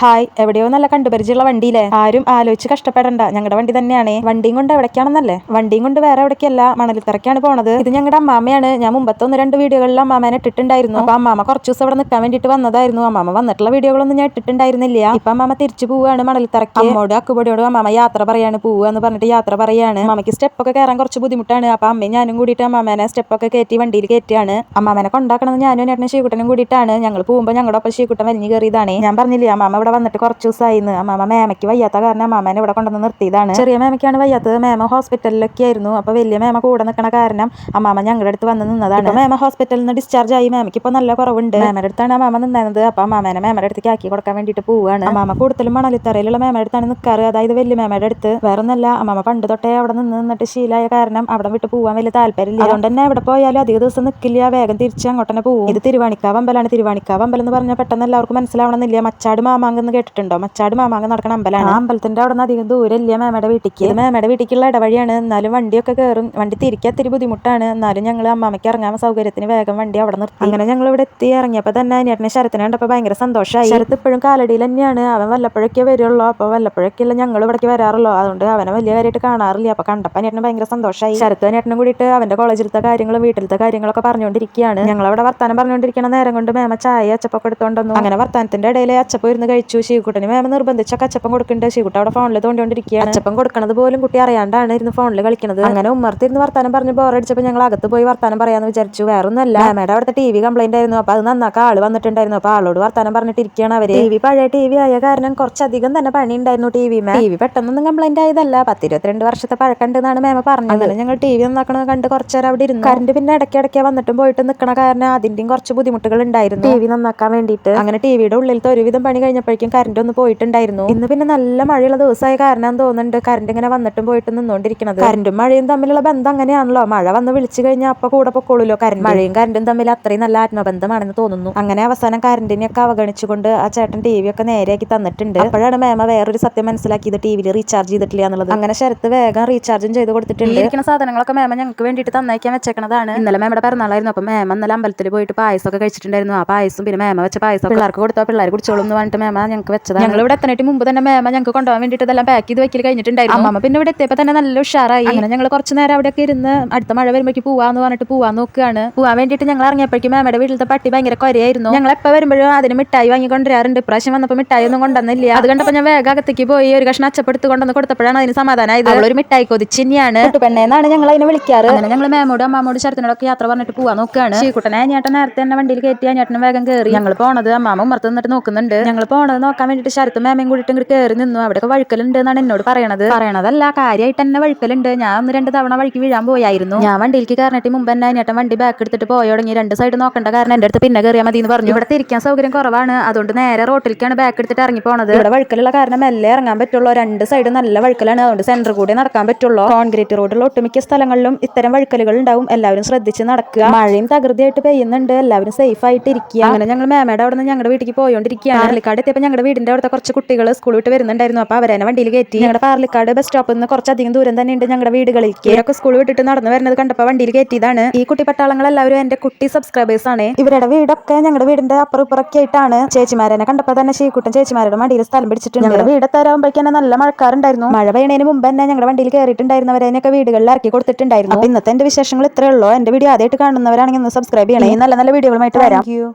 Hi എവിടെയോ നല്ല കണ്ടുപരിചയമുള്ള വണ്ടിയിലെ ആരും ആലോചിച്ച് കഷ്ടപ്പെടണ്ട. ഞങ്ങളുടെ വണ്ടി തന്നെയാണ്. വണ്ടിയും കൊണ്ട് എവിടേക്കാണെന്നല്ലേ? വണ്ടിയും കൊണ്ട് വേറെ എവിടേക്കല്ല. മണലിത്തറക്കാണ് പോണത്. ഇത് ഞങ്ങളുടെ അമ്മാമയാണ് ഞാൻ മുമ്പത്തെ ഒന്ന് രണ്ട് വീഡിയോകളിൽ അമ്മാമേനെ ഇട്ടിട്ടുണ്ടായിരുന്നു. അപ്പൊ അമ്മാമ കുറച്ച് ദിവസം ഇവിടെ നിൽക്കാൻ വേണ്ടിട്ട് വന്നതായിരുന്നു. അമ്മാമ വന്നിട്ടുള്ള വീഡിയോകളൊന്നും ഞാൻ ഇട്ടിട്ടുണ്ടായിരുന്നില്ല. ഇപ്പൊ അമ്മാമ തിരിച്ചു പോവുകയാണ് മണലിത്തറയ്ക്ക് അമ്മോട് അക്കുപടിയോട് അമ്മാമ യാത്ര പറയാണ്. പോവുക എന്ന് പറഞ്ഞിട്ട് യാത്ര പറയാണ്. അമ്മയ്ക്ക് സ്റ്റെപ്പൊക്കെ കയറാൻ കുറച്ച് ബുദ്ധിമുട്ടാണ്. അപ്പൊ അമ്മയും ഞാനും കൂടിയിട്ട് അമ്മാമേനെ സ്റ്റെപ്പൊക്കെ കയറ്റി വണ്ടിയിൽ കയറ്റിയാണ്. അമ്മാമേനെ കൊണ്ടാക്കണത് ഞാനും ഏട്ടനും ശീകുട്ടനും കൂടിയിട്ടാണ്. ഞങ്ങൾ പോകുമ്പോൾ ഞങ്ങളുടെ ഒപ്പം ശീകുട്ടൻ വലിഞ്ഞു കയറിയതാണ് ഞാൻ പറഞ്ഞില്ലേ അമ്മാമ വന്നിട്ട് കുറച്ച് ദിവസമായിരുന്നു അമ്മാമ മേമയ്ക്ക് വയ്യാത്ത കാരണം അമ്മാമേനെ ഇവിടെ കൊണ്ടുവന്ന് നിർത്തിയതാണ്. ചെറിയ മേമയ്ക്കാണ് വയ്യാത്തത്. മേമ ഹോസ്പിറ്റലിലൊക്കെ ആയിരുന്നു. അപ്പൊ വലിയ മേമ കൂടെ നിൽക്കണ കാരണം അമ്മാമ ഞങ്ങളുടെ അടുത്ത് വന്ന് നിന്നതാണ്. മേമ ഹോസ്പിറ്റലിൽ നിന്ന് ഡിസ്ചാർജ് ആയി. മേമയ്ക്ക് ഇപ്പൊ നല്ല കുറവുണ്ട്. മേമയുടെ അടുത്താണ് അമ്മാമ നിന്നത്. അപ്പൊ അമ്മാമേനെ മേമയുടെ അടുത്തേക്ക് ആക്കി കൊടുക്കാൻ വേണ്ടിയിട്ട് പോവുകയാണ്. അമ്മാമ കൂടുതലും മണലിത്തറയിലുള്ള മേമയുടെ അടുത്താണ് നിൽക്കാറ് അതായത് വലിയ മേമയുടെ അടുത്ത്. വേറെ ഒന്നല്ല അമ്മാമ പണ്ട് തൊട്ടേ അവിടെ നിന്ന് നിന്നിട്ട് ശീലമായ കാരണം അവിടെ വിട്ട് പോവാൻ വലിയ താല്പര്യമില്ല. അതുകൊണ്ട് തന്നെ എവിടെ പോയാലും അധിക ദിവസം നിൽക്കില്ല വേഗം തിരിച്ച് അങ്ങോട്ട് തന്നെ പോകും ഇത് തിരുവാണിക്കാവ് അമ്പലാണ് തിരുവാണിക്കാവ് അമ്പലം എന്ന് പറഞ്ഞാൽ പെട്ടെന്ന് എല്ലാവർക്കും മനസ്സിലാവണമെന്നില്ല. മച്ചാട് മാമാങ്ക് എന്ന് കേട്ടിട്ടുണ്ടോ? മച്ചാട് മാമാങ്ക നടക്കുന്ന അമ്പലമാണ് ആ അമ്പലത്തിന്റെ അവിടെ നിന്ന് അധികം ദൂരമില്ല മേമയുടെ വീട്ടിക്ക്. ഇത് മേമയുടെ വീട്ടിലേക്കുള്ള ഇടവഴിയാണ്. എന്നാലും വണ്ടിയൊക്കെ കയറും വണ്ടി തിരിക്കാൻ തിരി ബുദ്ധിമുട്ടാണ്. എന്നാലും ഞങ്ങൾ അമ്മാമയ്ക്ക് ഇറങ്ങാൻ സൗകര്യത്തിന് വേഗം വണ്ടി അവിടെ നിർത്തി. അങ്ങനെ ഞങ്ങൾ ഇവിടെ എത്തി. ഇറങ്ങിയപ്പോൾ തന്നെ അനിയറിനെ ശരത്തിനെ കണ്ടപ്പോൾ ഭയങ്കര സന്തോഷമായി ശരത്ത് ഇപ്പോഴും കാലടിയിൽ തന്നെയാണ്. അവൻ വല്ലപ്പോഴൊക്കെ വരുള്ളൂ. അപ്പോൾ വല്ലപ്പോഴൊക്കെയല്ല ഞങ്ങൾ ഇവിടേക്ക് വരാറുള്ളൂ. അതുകൊണ്ട് അവനെ വലിയ കാര്യമായിട്ട് കാണാറില്ല. അപ്പോൾ കണ്ടപ്പോൾ അനിയറിന് ഭയങ്കര സന്തോഷമായി ശരത്ത് അനിയറിനും കൂടിയിട്ട് അവന്റെ കോളേജിലത്തെ കാര്യങ്ങളും വീട്ടിലത്തെ കാര്യങ്ങളൊക്കെ പറഞ്ഞുകൊണ്ടിരിക്കുകയാണ്. ഞങ്ങളവിടെ വർത്താനം പറഞ്ഞുകൊണ്ടിരിക്കണ നേരം കൊണ്ട് മേമ ചായ അച്ചപ്പൊക്കെ എടുത്തോണ്ടന്നു അങ്ങനെ വർത്താനത്തിന്റെ ഇടയിൽ അച്ചപ്പ് ഇരുന്ന് കഴിച്ചു. ശീകുട്ടന് മേമ നിർബന്ധിച്ച കച്ചപ്പം കൊടുക്കുന്നുണ്ട് ശീകുട്ട അവിടെ ഫോണിൽ തോണ്ടിക്കൊണ്ടിരിക്കുകയാണ്. അച്ചപ്പം കൊടുക്കണത് പോലും കുട്ടി അറിയാണ്ടാണ് ഇരുന്ന് ഫോണിൽ കളിക്കുന്നത് അങ്ങനെ ഉമ്മർത്തിരുന്ന് വർത്താനം പറഞ്ഞ് ബോറടിച്ചപ്പോൾ ഞങ്ങൾ അകത്ത് പോയി വർത്താനം പറയാന്ന് വിചാരിച്ചു. വേറൊന്നല്ല മേമയുടെ അവിടുത്തെ ടി വി കംപ്ലൈന്റ് ആയിരുന്നു. അപ്പൊ അത് നന്നാക്കാൻ ആൾ വന്നിട്ടുണ്ടായിരുന്നു. അപ്പൊ ആളോട് വർത്താനം പറഞ്ഞിട്ടിരിക്കുകയാണ് അവർ. ടി വി പഴയ ടി വി ആയ കാരണം കുറച്ചധികം തന്നെ പണി ഉണ്ടായിരുന്നു ടി വി ടി വി പെട്ടെന്നൊന്നും കംപ്ലൈന്റ് ആയതല്ല. പത്തിരുപത്തിരണ്ട് വർഷത്തെ പഴക്കണ്ട് എന്നാണ് മേമ പറഞ്ഞത്. അങ്ങനെ ഞങ്ങൾ ടി വി നന്നാക്കണത് കണ്ട് കുറച്ചേരം അവിടെ ഇരുന്നു. കറണ്ട് പിന്നെ ഇടയ്ക്ക് ഇടയ്ക്ക് വന്നിട്ടും പോയിട്ട് നിൽക്കണ കാരണം അതിന്റെയും കുറച്ച് ബുദ്ധിമുട്ടുകൾ ഉണ്ടായിരുന്നു. ടി വി നന്നാക്കാൻ വേണ്ടിയിട്ട്. അങ്ങനെ ടി വിയുടെ ഉള്ളിലത്തെ ഒരുവിധം പണി കഴിഞ്ഞപ്പോഴേക്കും കറണ്ട് ഒന്ന് പോയിട്ടുണ്ടായിരുന്നു. ഇന്ന് പിന്നെ നല്ല മഴയുള്ള ദിവസമായ കാരണം തോന്നുന്നുണ്ട്. കറണ്ട് ഇങ്ങനെ വന്നിട്ടും പോയിട്ട് നിന്നുകൊണ്ടിരിക്കുന്നത് കറണ്ടും മഴയും തമ്മിലുള്ള ബന്ധം അങ്ങനെയാണല്ലോ. മഴ വന്ന് വിളിച്ചു കഴിഞ്ഞാൽ അപ്പൊ കൂടെ പൊക്കോളൂല്ലോ കറണ്ട് മഴയും കറണ്ടും തമ്മിൽ അത്രയും നല്ല ആത്മബന്ധമാണെന്ന് തോന്നുന്നു. അങ്ങനെ അവസാനം കറണ്ടിനെയൊക്കെ അവഗണിച്ചുകൊണ്ട് ആ ചേട്ടൻ ടി വി ഒക്കെ നേരെയാക്കി തന്നിട്ടുണ്ട്. അപ്പോഴാണ് മേമ വേറൊരു സത്യം മനസ്സിലാക്കിയത്. ടി വിയിൽ റീചാർജ് ചെയ്തിട്ടില്ല എന്നുള്ളത്. അങ്ങനെ ശരത്ത് വേഗം റീചാർജും ചെയ്ത് കൊടുത്തിട്ടുണ്ട്. ഇരിക്കുന്ന സാധനങ്ങളൊക്കെ മേമ ഞങ്ങൾക്ക് വേണ്ടിയിട്ട് തന്നേക്കാൻ വെച്ചേക്കണതാണ്. ഇന്നലെ മേമയുടെ പിറന്നാളായിരുന്നു. അപ്പൊ മേമ ഇന്നലെ അമ്പലത്തിൽ പോയിട്ട് പായസമൊക്കെ കഴിച്ചിട്ടുണ്ടായിരുന്നു. ആ പായസം പിന്നെ മേമ വെച്ച പായസം പിള്ളേർക്ക് കൊടുത്താൽ പിള്ളേർ കുടിച്ചോളും എന്ന് പറഞ്ഞിട്ട് മേമ ഞങ്ങൾക്ക് വെച്ചതാണ്. ഞങ്ങൾ ഇവിടെ എത്തനായിട്ട് മുമ്പ് തന്നെ മേമ ഞങ്ങൾക്ക് കൊണ്ടുപോകാൻ വേണ്ടിയിട്ട് ഇതെല്ലാം പാക്ക് ചെയ്ത് വെക്കൽ കഴിഞ്ഞിട്ടുണ്ടായിരുന്നു. അമ്മ പിന്നെ ഇവിടെ എത്തിയപ്പോൾ തന്നെ നല്ല ഉഷാറായി. അങ്ങനെ ഞങ്ങൾ കുറച്ച് നേരം അവിടെയൊക്കെ ഇരുന്ന് അടുത്ത മഴ വരുമ്പോഴേക്ക് പോവാന്ന് പറഞ്ഞിട്ട് പോവാൻ നോക്കുകയാണ് പോവാൻ വേണ്ടിയിട്ട് ഞങ്ങൾ ഇറങ്ങിയപ്പോഴേക്കും മേമയുടെ വീട്ടിലത്തെ പട്ടി ഭയങ്കര കൊരയായിരുന്നു. ഞങ്ങൾ എപ്പോൾ വരുമ്പോഴും അതിന് മിഠായി വാങ്ങി കൊണ്ടുവരാറുണ്ട് ഇപ്രാവശ്യം വന്നപ്പോൾ മിഠായി ഒന്നും കൊണ്ടുവന്നില്ല. അത് കണ്ടപ്പോൾ ഞാൻ വേഗം അകത്തേക്ക് പോയി ഒരു കഷ്ണം അച്ചപ്പെടുത്ത് കൊണ്ടുവന്ന് കൊടുത്തപ്പോഴാണ് അതിന് സമാധാനമായത് ഒരു മിഠായി കൊതിച്ചിനിയാണ് പെണ്ണേന്നാണ് ഞങ്ങൾ അതിനെ വിളിക്കാറ്. അങ്ങനെ ഞങ്ങൾ മേമോട് അമ്മാമോട് ശരത്തിനോടൊക്കെ യാത്ര പറഞ്ഞിട്ട് പോവാൻ നോക്കുകയാണ് ചീക്കുട്ടനെ ഞാൻ നേരത്തെ തന്നെ വണ്ടിയിൽ കയറ്റി ഞാൻ വേഗം കയറി ഞങ്ങൾ പോണത് അമ്മാമ ഉമ്മർത്ത് നിന്നിട്ട് നോക്കുന്നുണ്ട്. ഞങ്ങൾ നോക്കാൻ വേണ്ടിയിട്ട് ശരത്തും മാമയും കൂടിയിട്ട് ഇങ്ങോട്ട് കയറി നിന്നു. അവിടെയൊക്കെ വഴുക്കലുണ്ട് എന്നാണ് എന്നോട് പറയണത്. പറയണതല്ല കാര്യമായിട്ട് തന്നെ വഴുക്കലുണ്ട്. ഞാൻ ഒന്ന് രണ്ട് തവണ വഴിക്ക് വീഴാൻ പോയായിരുന്നു. ഞാൻ വണ്ടിയിലേക്ക് കയറിയിട്ട് മുമ്പ് തന്നെ ചേട്ടൻ വണ്ടി ബാക്ക് എടുത്തിട്ട് പോയോടങ്ങി രണ്ട് സൈഡ് നോക്കേണ്ട കാരണം എന്റെ അടുത്ത് പിന്നെ കയറിയാൽ മതി എന്ന് പറഞ്ഞു. ഇവിടെ തിരിക്കാൻ സൗകര്യം കുറവാണ്. അതുകൊണ്ട് നേരെ റോട്ടിലേക്കാണ് ബാക്ക് എടുത്തിട്ട് ഇറങ്ങി പോണത്. ഇവിടെ വഴുക്കലുള്ള കാരണം മെല്ലെ ഇറങ്ങാൻ പറ്റുള്ളൂ. രണ്ട് സൈഡ് നല്ല വഴുക്കലാണ്. അതുകൊണ്ട് സെന്റർ കൂടെ നടക്കാൻ പറ്റുള്ളൂ. കോൺക്രീറ്റ് റോഡിൽ ഒട്ടുമിക്ക സ്ഥലങ്ങളിലും ഇത്തരം വഴുക്കലുകൾ ഉണ്ടാവും. എല്ലാവരും ശ്രദ്ധിച്ച് നടക്കുക. മഴയും തകൃതിയായിട്ട് പെയ്യുന്നുണ്ട്. എല്ലാവരും സേഫ് ആയിട്ട് ഇരിക്കുക. അങ്ങനെ ഞങ്ങൾ മാമയുടെ അവിടെ നിന്ന് ഞങ്ങളുടെ വീട്ടിലേക്ക് പോയോണ്ടിരിക്കുകയാണ്. എത്തിയപ്പോൾ ഞങ്ങളുടെ വീടിന്റെ അവിടുത്തെ കുറച്ച് കുട്ടികൾ സ്കൂൾ വിട്ട് വരുന്നുണ്ടായിരുന്നു. അപ്പോൾ അവരെ വണ്ടിയിൽ കയറ്റി ഞങ്ങളുടെ പാർലിക്കാട് ബസ് സ്റ്റോപ്പിൽ നിന്ന് കുറച്ചധികം ദൂരം തന്നെ ഉണ്ട് ഞങ്ങളുടെ വീടുകളിലേക്ക്. ഇവരൊക്കെ സ്കൂൾ വിട്ടിട്ട് നടന്നു വരുന്നത് കണ്ടപ്പോൾ വണ്ടിയിൽ കയറ്റിയതാണ് ഈ കുട്ടി പട്ടാളങ്ങൾ എല്ലാവരും എന്റെ കുട്ടി സബ്സ്ക്രൈബേഴ്സ് ആണ്. ഇവരുടെ വീടൊക്കെ ഞങ്ങളുടെ വീടിന്റെ അപ്പുറം ഇപ്പുറമൊക്കെ ആയിട്ടാണ്. ചേച്ചിമാരെ കണ്ടപ്പോൾ തന്നെ ശീക്കുട്ടൻ ചേച്ചിമാരുടെ വണ്ടിയിൽ സ്ഥലം പിടിച്ചിട്ടുണ്ട്. ഞങ്ങളുടെ വീടെത്താറാകുമ്പോഴേക്കും നല്ല മഴക്കാറുണ്ടായിരുന്നു. മഴ പെയ്യണതിന് മുമ്പ് തന്നെ ഞങ്ങളുടെ വണ്ടിയിൽ കയറിയിട്ടുണ്ടായിരുന്നവരെയൊക്കെ വീടുകളിൽ ഇറക്കി കൊടുത്തിട്ടുണ്ടായിരുന്നു. അപ്പോൾ ഇന്നത്തെ എന്റെ വിശേഷങ്ങൾ ഇത്രയേ ഉള്ളൂ. എന്റെ വീഡിയോ ആദ്യമായിട്ട് കാണുന്നവരാണെങ്കിൽ ഒന്ന് സബ്സ്ക്രൈബ് ചെയ്യണേ. നല്ല നല്ല വീഡിയോകളുമായിട്ട് വരാം.